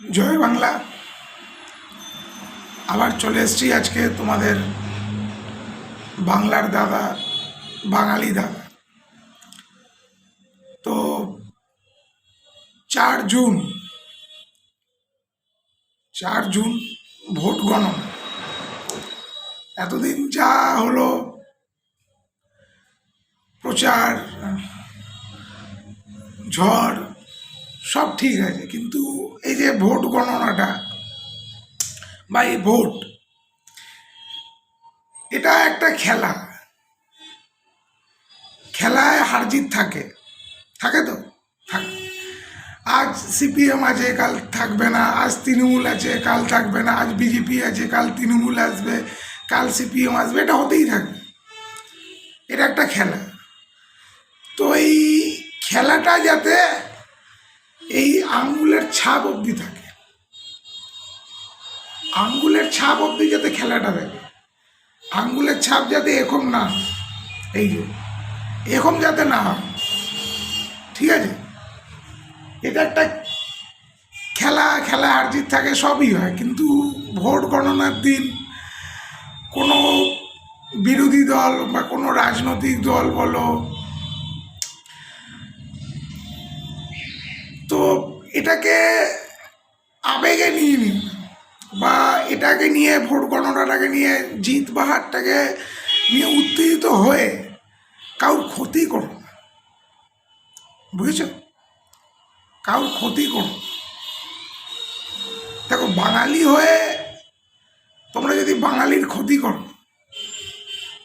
জয় বাংলা। আবার চলে এসেছি আজকে তোমাদের বাংলার দাদা, বাঙালি দাদা। তো চার জুন চার জুন ভোট গণনা। এতদিন যা হলো প্রচার, ঝড়, সব ঠিক আছে, কিন্তু এই যে ভোট গণনাটা বা এই ভোট, এটা একটা খেলা। খেলায় হারজিত থাকে। থাকে তো? থাকে। আজ সিপিএম আছে, কাল থাকবে না। আজ তৃণমূল আছে, কাল থাকবে না। আজ বিজেপি আছে, কাল তৃণমূল আসবে, কাল সিপিএম আসবে। এটা হতেই থাকবে। এটা একটা খেলা। তো এই খেলাটা যাতে এই আঙ্গুলের ছাপ অবধি থাকে। আঙ্গুলের ছাপ অবধি যাতে খেলাটা থাকে আঙ্গুলের ছাপ যাতে এরকম না। এই যে, এরকম যাতে না হয়। ঠিক আছে? এটা একটা খেলা খেলা হারজিত থাকে, সবই হয়। কিন্তু ভোট গণনার দিন কোনো বিরোধী দল বা কোনো রাজনৈতিক দল বলো এটাকে আবেগে নিয়ে নিন বা এটাকে নিয়ে ভোট গণনাটাকে নিয়ে জিত বাহারটাকে নিয়ে উত্তেজিত হয়ে কারোর ক্ষতি করো বুঝেছ? কারোর ক্ষতি করো দেখো, বাঙালি হয়ে তোমরা যদি বাঙালির ক্ষতি করো,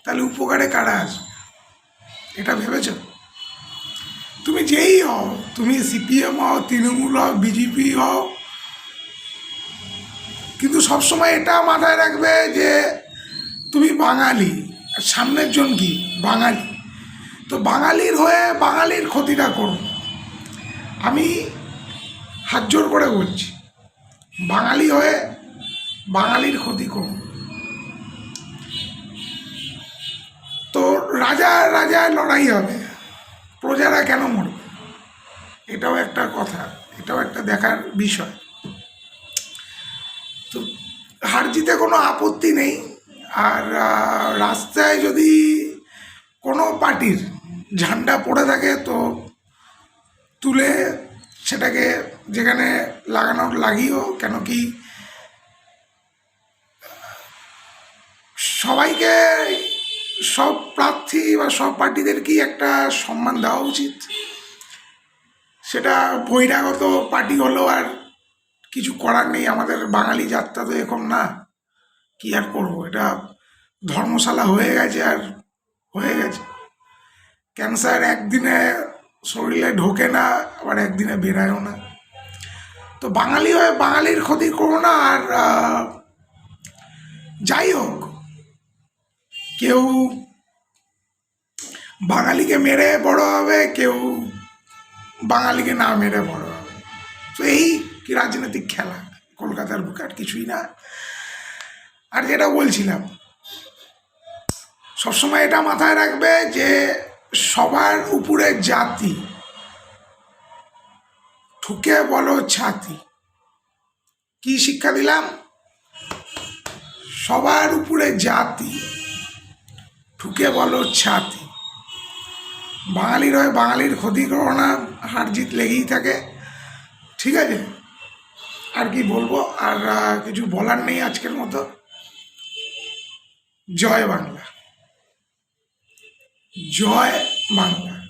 তাহলে উপকারে কারা আসবে? এটা ভেবেছো? যেই হও, তুমি সিপিএম হও, তৃণমূল হও, বিজেপি হও। কিন্তু সবসময় এটা মাথায় রাখবে যে তুমি বাঙালি। সামনের জন কি? বাঙালি। তো বাঙালির হয়ে বাঙালির ক্ষতিটা করো। আমি হাত জোর করে বলছি, বাঙালি হয়ে বাঙালির ক্ষতি করো। তো রাজা রাজায় লড়াই হবে। প্রজারা কেন মরবে? এটাও একটা কথা, এটাও একটা দেখার বিষয়। তো হার জিতে কোনো আপত্তি নেই, আর রাস্তায় যদি কোনো পার্টির ঝান্ডা পড়ে থাকে, তো তুলে সেটাকে যেখানে লাগানোর লাগিও কেন কি সবাইকে, সব প্রার্থী বা সব পার্টিদেরকেই একটা সম্মান দেওয়া উচিত? সেটা বহিরাগত পার্টি হলেও আর কিছু করার নেই। আমাদের বাঙালি যাত্রা তো এরকম না। কি আর করব? এটা ধর্মশালা হয়ে গেছে আর হয়ে গেছে। ক্যান্সার একদিনে শরীরে ঢোকে না, আবার একদিনে বেরায়ও না। তো বাঙালি হয়ে বাঙালির ক্ষতি করো না আর যাই হোক, কেউ বাঙালিকে মেরে বড় হবে, কেউ বাঙালিকে না মেরে বড় তো এই কি রাজনৈতিক খেলা? কলকাতার বুকে আর কিছুই না। আর যেটা বলছিলাম, সবসময় এটা মাথায় রাখবে যে সবার উপরে জাতি, ঠুকে বলো ছাতি। কি শিক্ষা দিলাম? সবার উপরে জাতি, ঠুকে বলো ছাতি। বাঙালির হয়ে বাঙালির ক্ষতি হার জিত লেগেই থাকে। ঠিক আছে? আর কি বলব? আর কিছু বলার নেই আজকের মতো। জয় বাংলা। জয় বাংলা।